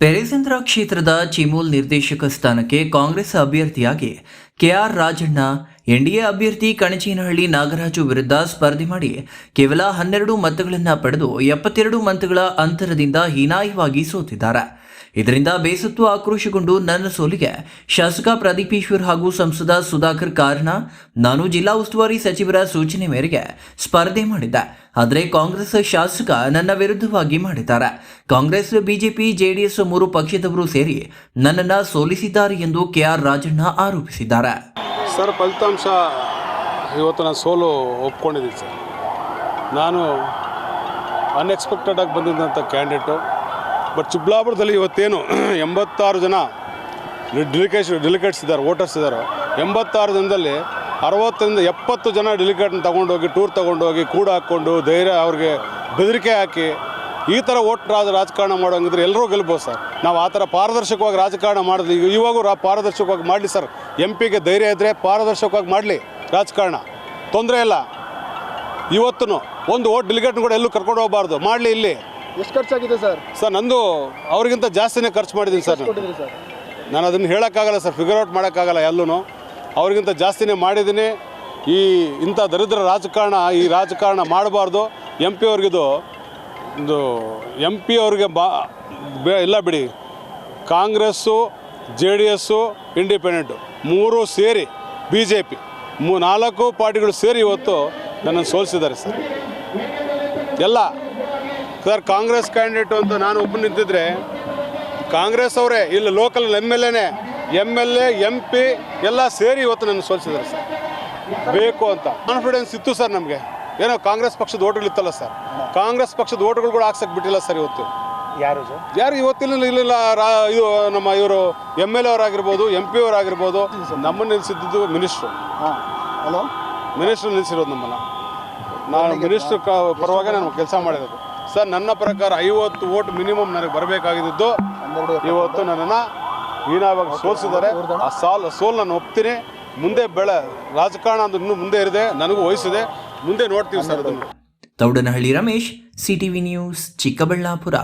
ಪೆರೇಸಂದ್ರ ಕ್ಷೇತ್ರದ ಚಿಮೂಲ್ ನಿರ್ದೇಶಕ ಸ್ಥಾನಕ್ಕೆ ಕಾಂಗ್ರೆಸ್ ಅಭ್ಯರ್ಥಿಯಾಗಿ ಕೆಆರ್ ರಾಜಣ್ಣ, ಎನ್ಡಿಎ ಅಭ್ಯರ್ಥಿ ಕಣಚೇನಹಳ್ಳಿ ನಾಗರಾಜು ವಿರುದ್ಧ ಸ್ಪರ್ಧೆ ಮಾಡಿ ಕೇವಲ ಹನ್ನೆರಡು ಮತಗಳನ್ನು ಪಡೆದು ಎಪ್ಪತ್ತೆರಡು ಮತಗಳ ಅಂತರದಿಂದ ಹೀನಾಯವಾಗಿ ಸೋತಿದ್ದಾರೆ. ಇದರಿಂದ ಬೇಸತ್ತು ಆಕ್ರೋಶಗೊಂಡು ನನ್ನ ಸೋಲಿಗೆ ಶಾಸಕ ಪ್ರದೀಪೇಶ್ವರ್ ಹಾಗೂ ಸಂಸದ ಸುಧಾಕರ್ ಕಾರಣ ನಾನು ಜಿಲ್ಲಾ ಉಸ್ತುವಾರಿ ಸಚಿವರ ಸೂಚನೆ ಮೇರೆಗೆ ಸ್ಪರ್ಧೆ ಮಾಡಿದ್ದೆ. ಆದರೆ ಕಾಂಗ್ರೆಸ್ ಶಾಸಕ ನನ್ನ ವಿರುದ್ಧವಾಗಿ ಮಾಡಿದ್ದಾರೆ. ಕಾಂಗ್ರೆಸ್, ಬಿಜೆಪಿ, ಜೆಡಿಎಸ್ ಮೂರು ಪಕ್ಷದವರು ಸೇರಿ ನನ್ನನ್ನು ಸೋಲಿಸಿದ್ದಾರೆ ಎಂದು ಕೆಆರ್ ರಾಜಣ್ಣ ಆರೋಪಿಸಿದ್ದಾರೆ. ಸರ್, ಫಲಿತಾಂಶ ಇವತ್ತು ನಾನು ಸೋಲು ಒಪ್ಕೊಂಡಿದ್ದೀನಿ ಸರ್. ನಾನು ಅನ್ಎಕ್ಸ್ಪೆಕ್ಟೆಡಾಗಿ ಬಂದಿದ್ದಂಥ ಕ್ಯಾಂಡಿಡೇಟು ಬಟ್ ಚಿಕ್ಕಬಳ್ಳಾಪುರದಲ್ಲಿ ಇವತ್ತೇನು ಎಂಬತ್ತಾರು ಜನ ಡೆಲಿಕೇಶ್ ಡೆಲಿಕೇಟ್ಸ್ ಇದ್ದಾರೆ ವೋಟರ್ಸ್ ಇದ್ದಾರೆ. ಎಂಬತ್ತಾರು ಜನದಲ್ಲಿ ಅರವತ್ತರಿಂದ ಎಪ್ಪತ್ತು ಜನ ಡೆಲಿಕೇಟ್ನ ತೊಗೊಂಡೋಗಿ ಟೂರ್ ತೊಗೊಂಡೋಗಿ, ಕೂಡ ಹಾಕ್ಕೊಂಡು, ಧೈರ್ಯ ಅವ್ರಿಗೆ ಬೆದರಿಕೆ ಹಾಕಿ ಈ ಥರ ಓಟ್ ರಾಜ ರಾಜಕಾರಣ ಮಾಡೋಂಗಿದ್ರೆ ಎಲ್ಲರೂ ಗೆಲ್ಬೋದು ಸರ್. ನಾವು ಆ ಥರ ಪಾರದರ್ಶಕವಾಗಿ ರಾಜಕಾರಣ ಮಾಡಿದ್ವಿ ಈಗ ಇವಾಗೂ ರಾ, ಪಾರದರ್ಶಕವಾಗಿ ಮಾಡಲಿ ಸರ್. ಎಂ ಪಿಗೆ ಧೈರ್ಯ ಇದ್ದರೆ ಪಾರದರ್ಶಕವಾಗಿ ಮಾಡಲಿ ರಾಜಕಾರಣ. ತೊಂದರೆ ಇಲ್ಲ. ಇವತ್ತು ಒಂದು ಓಟ್ ಡೆಲಿಗೇಟ್ನ ಕೂಡ ಎಲ್ಲೂ ಕರ್ಕೊಂಡು ಹೋಗಬಾರ್ದು. ಮಾಡಲಿ ಇಲ್ಲಿ. ಎಷ್ಟು ಖರ್ಚಾಗಿದೆ ಸರ್? ಸರ್ ನಂದು ಅವ್ರಿಗಿಂತ ಜಾಸ್ತಿನೇ ಖರ್ಚು ಮಾಡಿದ್ದೀನಿ ಸರ್ ನಾನು. ಕೊಟ್ಟಿದ್ರಿ ಸರ್? ನಾನು ಅದನ್ನು ಹೇಳೋಕ್ಕಾಗಲ್ಲ ಸರ್ ಫಿಗರ್ ಔಟ್ ಮಾಡೋಕ್ಕಾಗಲ್ಲ ಎಲ್ಲೂ ಅವ್ರಿಗಿಂತ ಜಾಸ್ತಿನೇ ಮಾಡಿದ್ದೀನಿ. ಈ ಇಂಥ ದರಿದ್ರ ರಾಜಕಾರಣ ಈ ರಾಜಕಾರಣ ಮಾಡಬಾರ್ದು. ಎಂ ಪಿ ಅವ್ರಿಗಿದು ಒಂದು ಎಂ ಪಿ ಅವ್ರಿಗೆ ಬಾ ಬೇ ಇಲ್ಲ ಬಿಡಿ. Congress J D S independent ಮೂರು ಸೇರಿ ಬಿ ಜೆ ಪಿ. ಮೂ ನಾಲ್ಕು ಪಾರ್ಟಿಗಳು ಸೇರಿ ಇವತ್ತು ನನ್ನನ್ನು ಸೋಲಿಸಿದ್ದಾರೆ ಸರ್. ಎಲ್ಲ ಸರ್ ಕಾಂಗ್ರೆಸ್ ಕ್ಯಾಂಡಿಡೇಟ್ ಅಂತ ನಾನು ಒಬ್ಬ ನಿಂತಿದ್ರೆ ಕಾಂಗ್ರೆಸ್ ಅವರೇ ಇಲ್ಲಿ ಲೋಕಲ್ ಎಂ ಎಲ್ ಎನೇ M L A M P ಎಲ್ಲ ಸೇರಿ ಇವತ್ತು ನನ್ನ ಸೋಲಿಸಿದ್ದಾರೆ ಸರ್. ಬೇಕು ಅಂತ. ಕಾನ್ಫಿಡೆನ್ಸ್ ಇತ್ತು ಸರ್ ನಮಗೆ. ಏನೋ ಕಾಂಗ್ರೆಸ್ ಪಕ್ಷದ ಓಟ್ಗಳು ಇತ್ತಲ್ಲ ಸರ್. ಕಾಂಗ್ರೆಸ್ ಪಕ್ಷದ ಓಟ್ಗಳು ಕೂಡ ಹಾಕ್ಸಕ್ ಬಿಟ್ಟಿಲ್ಲ ಸರ್ ಇವತ್ತು. ಯಾರು ಸರ್? ಯಾರು ಇವತ್ತಿಲ್ಲ ಇಲ್ಲ ರಾ ಇದು ನಮ್ಮ ಇವರು ಎಂ ಎಲ್ ಎ ಅವರಾಗಿರ್ಬೋದು ಎಂ ಪಿ ಅವರಾಗಿರ್ಬೋದು ನಮ್ಮನ್ನು ನಿಲ್ಲಿಸಿದ್ದು ಮಿನಿಸ್ಟ್ರು ಹಾಂ. ಹಲೋ ಮಿನಿಸ್ಟ್ರು ನಿಲ್ಲಿಸಿರೋದು ನಮ್ಮನ್ನು. ನಾನು ಮಿನಿಸ್ಟ್ರ್ ಪರವಾಗಿ ನಾನು ಕೆಲಸ ಮಾಡಿರೋದು. ಸರ್ ನನ್ನ ಪ್ರಕಾರ ಐವತ್ತು ಓಟ್ ಮಿನಿಮಮ್ ನನಗೆ ಬರಬೇಕಾಗಿದ್ದು ಇವತ್ತು ನನ್ನನ್ನು ಹೀನಾವಾಗಿ ಸೋಲಿಸಿದ್ದಾರೆ. ಆ ಸಾಲ ಸೋಲ್ ನಾನು ಒಪ್ತೀನಿ. ಮುಂದೆ ಬೆಳೆ ರಾಜಕಾರಣ ಅಂದ್ರೆ ಇನ್ನೂ ಮುಂದೆ ಇರಿದೆ ನನಗೂ ವಹಿಸಿದೆ ಮುಂದೆ ನೋಡ್ತೀವಿ ಸರ್ ಅದನ್ನು. Thoudanahalli Ramesh CTV news Chikkaballapur.